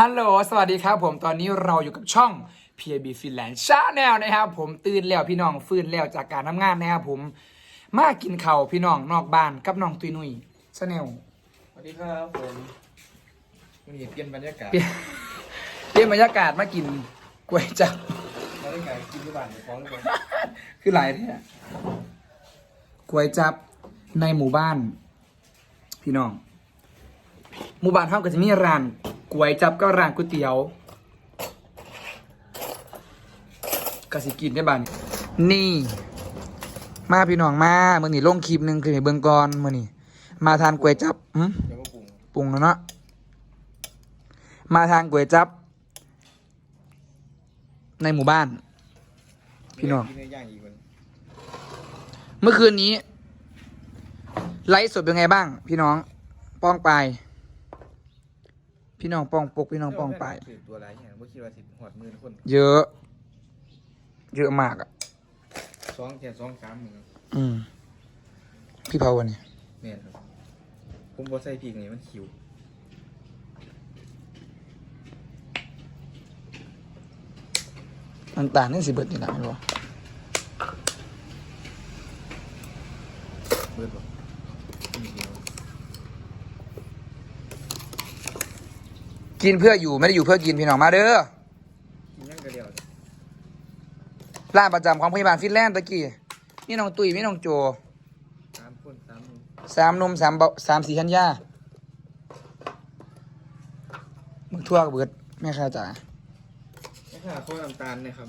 ฮัลโหล สวัสดีครับผมตอนนี้เราอยู่กับช่อง PAB Finland Channel นะครับผมตื่นแล้วพี่น้องฟื้นแล้วจากการทำงานนะครับผม มากินข้าวพี่น้องนอกบ้านกับน้องตุยนุยชาแนลสวัสดีครับผมวันนี้เปลี่ยนบรรยากาศเปลี่ยนเปลี่ยนบรรยากาศมากินกล้วยจับมาได้ไงกินที่บ้านของทุกคนคือหลายแท้กล้วยจับในหมู่บ้าน พี่น้อง หมู่บ้านเขาก็จะมีร้าน กล้วยจับก็ร้านก๋วยเตี๋ยวกสิกินได้บ้านนี่ มาพี่น้องมาเมื่อนี้ลงคลิปหนึ่งคือให้เบิ่งก่อนเมื่อนี้มาทานกล้วยจับหึเดี๋ยวมปรุงแล้วเนาะมาทานกล้วยจับ ในหมู่บ้าน พี่น้องเมื่อคืนนี้ ไลฟ์สดเป็นไงบ้าง พี่น้อง ป้องไป พี่น้องป้องปกพี่น้องป้องไปายถือตัวอะไรเนี่ยเมื่อคิดว่าสิบหอดหมื่นคนเยอะ เยอะมากอะ สองแค่สองสามหมื่นอืม พี่เผาวันนี้เนี่ยครับผมบอใส่พริกนี่มันขิวมันต่างนี่สิเบิดนี่นะไม่รู้เบิดบ่นิดเดียว กินเพื่ออยู่ไม่ได้อยู่เพื่อกินพี่น้องมาเด้อกินยังกระเดียวร้านประจำของพยาบาลฟินแลนด์ตะกี้นี่น้องตุ้ยนี่น้องโจสามคนสามหนุ่มสามนมสามเบาสามสี่ขันยามึงทั่วกับเบิดแม่ค้าจ๋ายไม่ค่ะข้าวน้ำตาลเนะครับ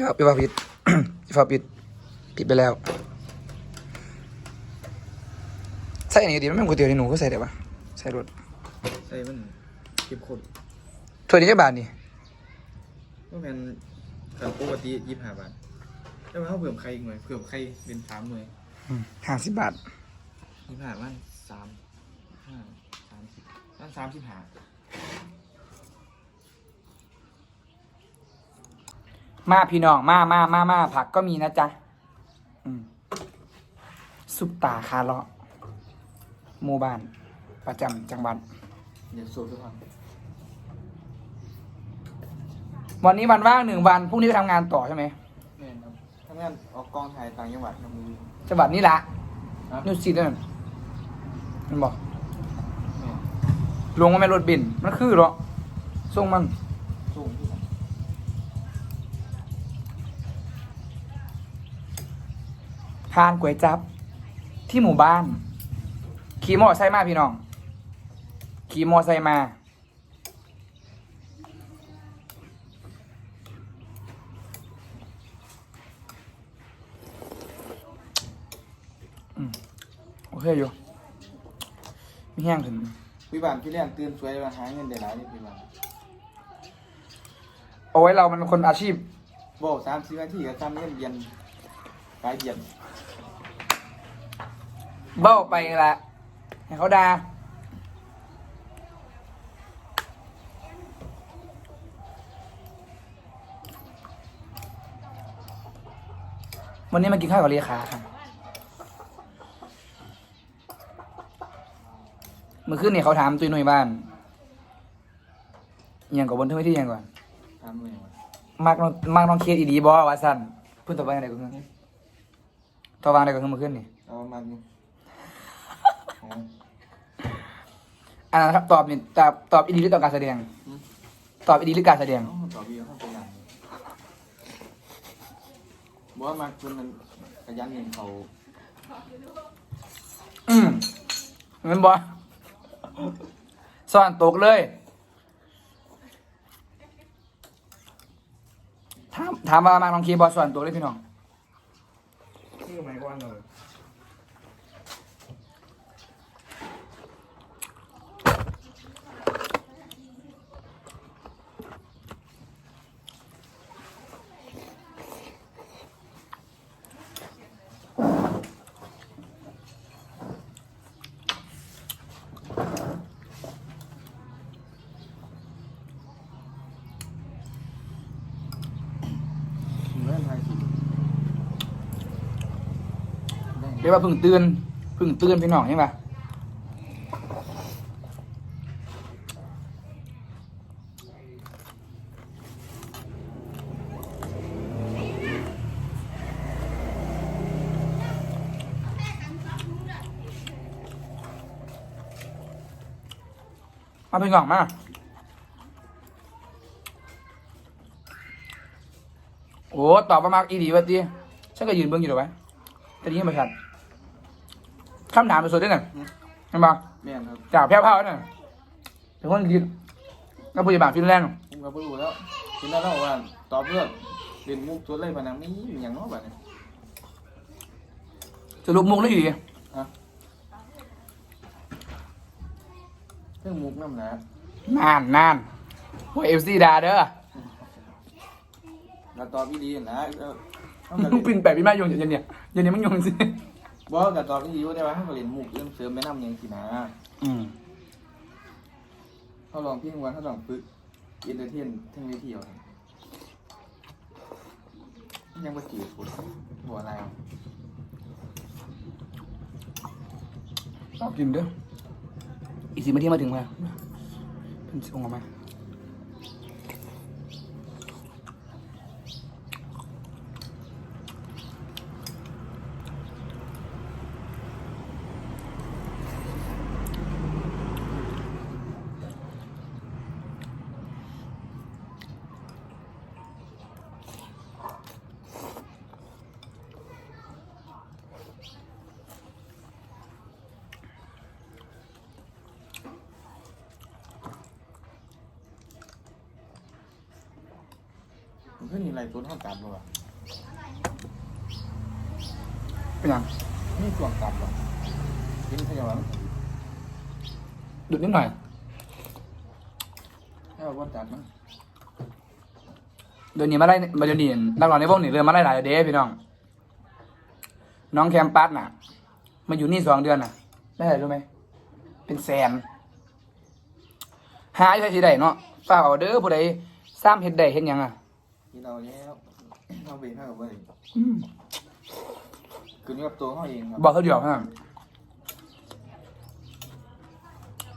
ยอมไปว่าผิดพี่ฟ้าผิดผิดไปแล้วใส่อันนี้ดีมันเป็นก๋วยเตี๋ยวที่หนูก็ใส่ได้ปะใส่รสใส่มันเข้มข้นถ้วยนี้จะบาทนี่ก็เป็นขันปกติยี่สิบห้าบาทแต่ว่าเขาเพิ่มไข่อีกหน่อยเพิ่มไข่เป็นสามหน่วยห้าสิบบาทยี่สิบห้ามันสามห้าสามสิบมันสามสิบห้า มาพี่น้องมามามามาผักก็มีนะจ๊ะอืมซุปตาคาเลาะหมู่บ้าน ประจำจังหวัดเดี๋ยวสูตรด้วยครับวันนี้วันว่างหนึ่งวันพรุ่งนี้ไปทำงานต่อใช่ไหมแม่นครับทำงานออกกองถ่ายต่างจังหวัดครับมือจังหวัดนี้แหละครับ นิวซีแลนด์มันบอกแม่นลงมาไม่รถบินมันคือเหรอส่งมัน สูงที่ ทานก๋วยจับที่หมู่บ้าน ขี่มอไซค์มาพี่น้อง ขี่มอไซค์มาอืมโอเคอยู่ มีแห้งถึงพี่บ้านพี่เลี้ยงตื่นสวยมาหาเงินได้หลายนี่พี่บ้านเอาไว้เรามันคนอาชีพบอกสามสิบนาทีก็ทำเงินเย็นกายเย็น เบ้าไปละให้เขาด่าวันนี้มากินข้าวกับเลขาครับเมื่อคืนนี่เขาถามตุยหน่วยบ้านอหย่างกับบนเทวิที่อหย่างก่อนทำเลยว่ะมากน้องมากน้องเคสอีดีบอว่าสั้นเพิ่นตอบว่าอะไรกับเพื่อนตอบว่าอะไรกับเพื่อนเมื่อคืนนี่ เอามาดู อ๋ออันนั้นครับตอบนี่ตอบตอบอีดีหรือตอบการแสดงอืมตอบอีดีหรือการแสดงเอาต่อพี่เขาเป็นหนังบอกว่ามาคนมันขยันเงินเขาอืมเงินบอสอนตกเลยถามถามว่ามากน้องเคบอสอนตกเลยพี่น้อง ชื่อไมค์กวนเลย รียกว่าพึ่งตื่นพึ่งตื่นพี่น้องใช่ปะมาพี่น้องมาโอ้ตอบประมาณอีดีวะตีฉันก็ยืนเบิ่งอยู่หรอวะแต่นี้ไม่ชัด คำถามเป็นสุดด้วยน่ะเห็นปะแม่นครับจากแพ้วพราวน่ะถึงคนกินนักปฏิบัติฟินแลนด์ผมก็บ่รู้แล้วคิดแล้วเนาะว่าตอบเรื่องเรียนมุกตัวอะไรพะนังนี้อหย่างเนาะบัดนี้สรุปมุกแล้วอยู่ดีเรื่องมุกนำนะนานนานโอ้เอฟซีดาเด้อแล้วตอบอีดีนะเออเอาก็มึงเล่น ปิ่นแปะพี่มาโยงอย่างเนี้ยอย่างนี้มึงโยงสิ บ่ก็ตอบอีดีอยู่ได้ว่าเฮาก็เล่นมุกเรื่องเสริมแม่นำหยังสินะอืมเฮาลองเพียงวันเฮาต้องฝึกเอนเตอร์เทนทั้งเวทีเอาครับยังบ่จืดพุ่นบ่อะไรเอาชอบกินเด้ออีกสิบนาทีมาถึงมาเป็นสิบองออกมา มันเพิ่นมีอะไรตัวเฮากันบ่วะเป็นยังนี่ตัวกันบ่กินขยะมันดุดนิดหน่อยให้เอาบ่จัดมันเดี๋ยวนี้มาไล่มาเดี๋ยวนี้นักร้องในวงนี่เริ่มมาไล่หลายเด้พี่น้อง น้องแคมปัสน่ะ มาอยู่นี่สองเดือนน่ะ ได้อะไรรู้ไหม เป็นแสน หาใช้สิได้เนาะฝากเอาเด้อผู้ใดซ้ำเฮ็ดได้เฮ็ดหยังอะ กินเอาแล้วเอาไปให้กับเบิ่งอืมขึ้นอยู่กับตัวเฮาเองครับบอกเขาเดียวฮะ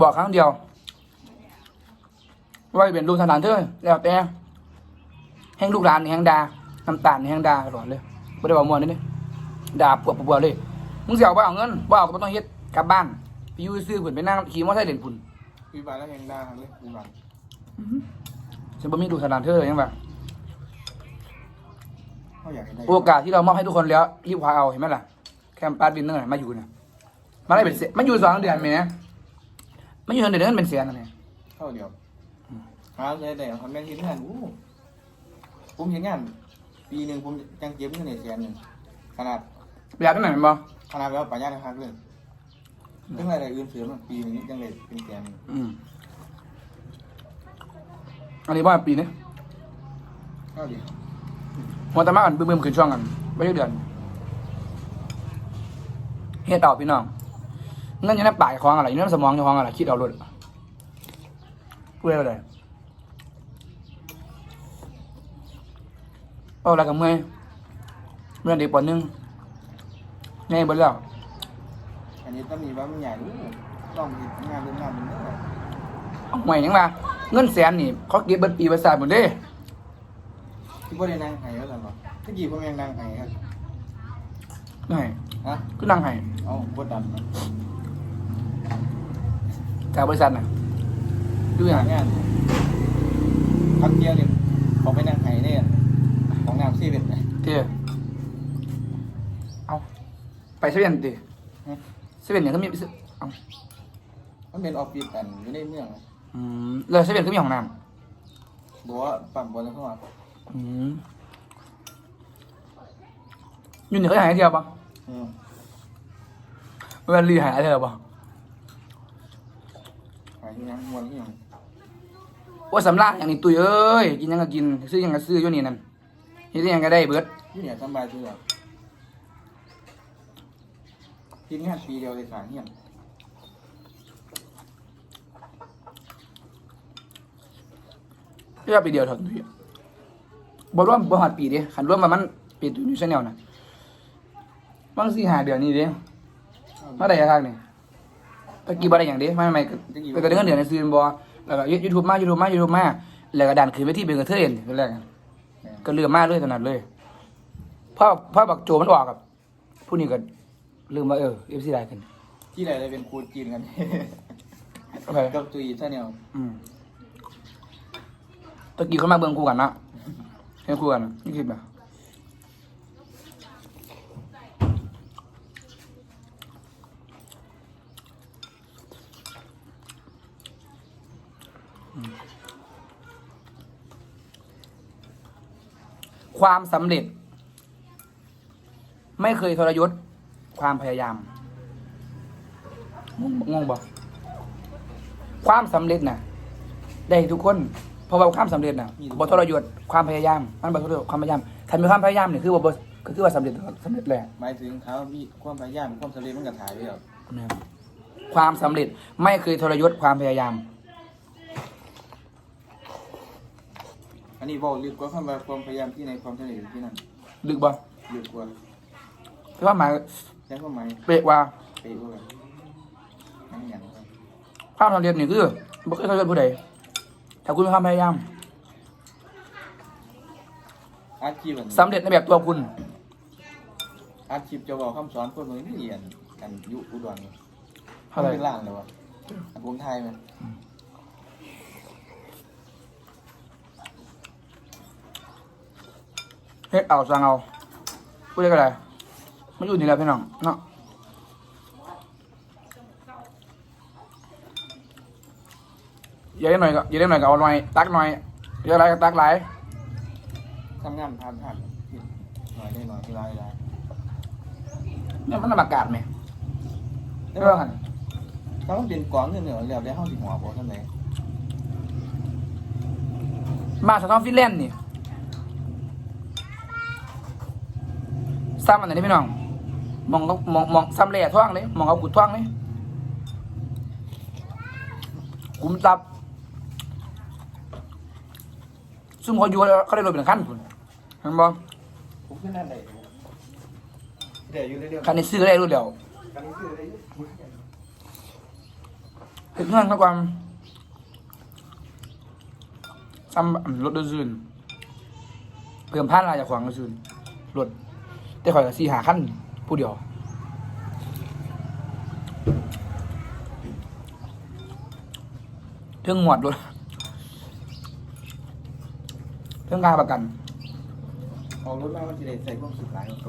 บอกครั้งเดียวว่าเป็นลูกทหารเถอะแล้วแต่แห้งลูกหลานนี่แห้งดาน้ำตาลนี่แห้งดาตลอดเลยไม่ได้บอกมวนนี่นี่ด่าปวดปวดเลยมึงเสียว่าเอาเงินว่าเอาก็บ่ต้องเฮ็ดกลับบ้านไปอยู่ซื้อผุนไปนั่งขี่มอเตอร์ไซค์เล่นผุนพี่บานแล้วยังได้ครับเลยพี่บานฉันบ่มีลูกทหารเถอะยังแบบ เฮาอยากให้ได้โอกาสที่เรามอบให้ทุกคนแล้วรีบคว้าเอาเห็นไหมล่ะ แคมปัสบินเนอร์มาอยู่เนี่ยมาได้เป็นเสียมาอยู่สองเดือนไหมเนี่ยมาอยู่เดือนเดือนเป็นเสียนะเนี่ยเท่าเดียวหาได้ได้ทำแม่นเฮ็ดงานอู้ผมเฮ็ดงานปีหนึงผมจังเก็บเงินได้แสนหนึงขนาดประหยัดได้ไหนอยแม่นบ่ขนาดแล้วประหยัดนะครับเลยเรื่องอะไรอื่นเสริมอะปีหนึงจังได้เป็นแสนหนึ่งอืมอันนี้ว่าปีนี้เท่าเดียว หัวตะมากันบึ้มๆขึ้นช่องกันไม่ได้เดือนเฮ็ดเอาพี่น้องเงินอยู่ในปากของอะไรอยู่ในสมองอยู่ของอะไรคิดเอาเลยพูดได้เลยเอาอะไรกับเมื่อยเมื่อเด็กปหนึ่งไงเบ่แล้วอันนี้ต้องมีว่ามันใหญ่อู้ต้องเฮ็ดงานเรื่องงานมันเด้อเอาใหม่ยังมาเงินแสนนี่เขาเก็บเบิดปีประสาทหมดเด้ ที่บ่ได้นั่งไห้แล้วซั่นบ่ตะกี้ผมยังนั่งไห้ครับไงฮะก็นั่งให้เอาบ่ดันนะจากบริษัทน่ะดูอย่างงานพักเที่ยวเนี่ยเขาไปนั่งไห้เนี่ยของน้ำซีเว่นนะเตี้ยเอาไปเซเว่นดิเซเว่นเนี่ยก็มีเอามันเป็นออฟฟิศกันอยู่ในเมืองนะอืมเลยเซเว่นก็มีห้องน้บอกว่าปั๊มบอลแล้วเข้ามาำ อืมอยู่นี่เขาหายเดียวปะอืมเวลาลีหายเดียวปะหายยังมวนที่ยังว่าสำลักอย่างนี้ตุยเอ้ยกินยังก็กิน ซื้อยังก็ซื้ออยู่นี่นั่นเฮ็ดอิหยังก็ได้เบิดที่เนี่ยสบายตัวแบบกินงานปีเดียวเลยสายเฮียนเพื่อไปเดียวเถอะตุย บ่ร่วมบ่หอดปีเดิขันร่วมมามันปีตุยชแนลน่ะบางสี่หาเดือนนี่เด้มาได้ยังไงนี่ตะกี้บ่ได้อย่างเด้ไม่ไม่ก็ก็ได้เงินเดือนในซื้อบ่แล้วก็ยูทูบมายูทูบมายูทูบมาแล้วก็ดันขึ้นไปที่เป็นกระเทยนี่เป็นแรกอะก็เลือมากเลยถนัดเลยพ่อพ่อบักโจมันออกกับผู้นี้ก็ลืมว่าเออเอฟซีได้กันที่ไหนเลยเป็นครูจีนกันโอเคกับตุยท่าเนี่ยอืมตะกี้เขามาเบิ่งคู่กันนะ เห็นคู่กันนี่คลิปอะอืมความสำเร็จ ไม่เคยทรยศ ความพยายามงงงงบ่ความสำเร็จน่ะ ได้ทุกคน เพราะว่าความสำเร็จน่ะบททรยศความพยายามมันบททรยศความพยายามถ้ามีความพยายามเนี่ยคือว่าบ่ก็คือว่าสำเร็จสำเร็จแหละหมายถึงเขามีความพยายามความสำเร็จมันก็ถ่ายไว้แล้วนะครับความสำเร็จไม่เคยทรยศความพยายาม อันนี้บอกลึกกว่าความว่าความพยายามที่ในความสำเร็จอยู่ที่นั่นดึกบ่ลึกกว่าคือว่าหมายใช้ความหมายเป๊ะว่าไปว่าแบบนั่นอย่างไรความสำเร็จนี่คือบ่เคยทรยศผู้ใด ถ้าคุณมีความพยายามอาชีพอันสำเร็จในแบบตัวคุณ อาชีพจะบอกคำสอนคนเมืองนี่เรียนกันอยุอุดรนี่เท่าไหร่เป็นล่างเลยวะอันผมไทยไหมเฮ็ดเอาสั่งเอาผู้ใดก็ได้มันอยู่นี่แหละพี่น้องเนาะ อย่าได้หน่อยก็อย่าได้หน่อยก็เอาหน่อย ตักหน่อยอย่าอะไรก็ตักหลายทำงานผ่านผ่านหน่อยได้หน่อยที่ไรได้เนี่ยมันลำบากาศไหมแต่ไม่ว่าว่าหันถ้ามันเป็นกวางเงินเหนือแล้วได้ห้าสิบหัวบอกท่านไหนมาสะท้อนฟินแลนด์นี่ซ้ำอันไหนนี่พี่น้อง มองก็มองมองซ้ำแหล่ท่องเลย มองเอากุดท่องเลยกุมตับ ซุ่มเขาอยู่เขาได้รถเป็นขั้นคุณเห็นบ่ผมขึ้นนั่นไหนเดี๋ยวอยู่เรื่อยคันนี้ซื้อได้รุ่นเดียวๆกันนี้คืออะไรอยู่เห็นเงื่อนมากกว่าซ้ำอันรถโดยซื่นเพิ่มพันลายจากขวางโดยซื่นรถแต่ข่อยก็สี่หาขั้นผู้เดียวเรื่องหมวดรถ เรื่องการประกันออกรถมามันจะได้ใส่ความสุขหลายของโต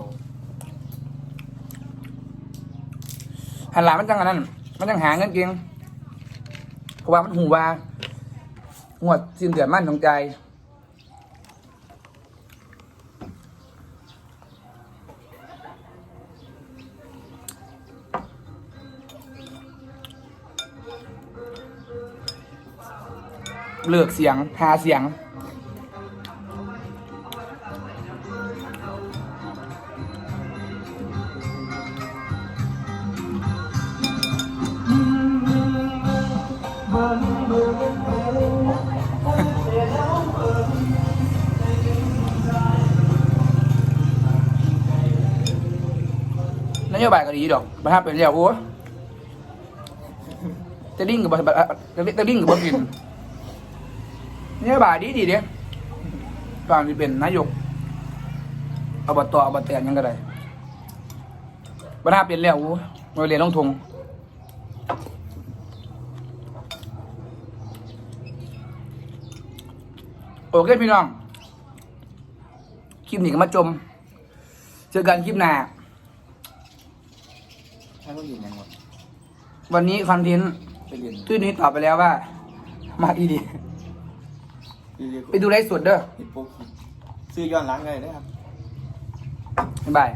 หันหลังมันจังอันนั้น มันจังหาเงินเก่งเพราะว่ามันหูว่าหวดสิ้นเดือนมั่นของใจเลือกเสียงหาเสียง นโยบายก็ดีดอกบังคับเป็นเรียวโอ้จะดิ้งกับบจะดิ้งกับบกินนโยบายดีดีเด้ตอนที่เป็นนายกอบตอบตแตนยังก็ได้บังคับเป็นเรียวโอ้มาเรียนลงทงโอเคพี่น้อง คลิปนี้ก็มาจม เจอกันคลิปหน้า ถ้าเขาอยู่ยังไงวันนี้คอนเทนต์ไปเรียนตุ้ยนี้ตอบไปแล้วว่า มาอีดีเรียนไปดูไลฟ์สดเด้อฮิปโปคิดซื้อย้อนหลังเลยนะครับบ๊ายบาย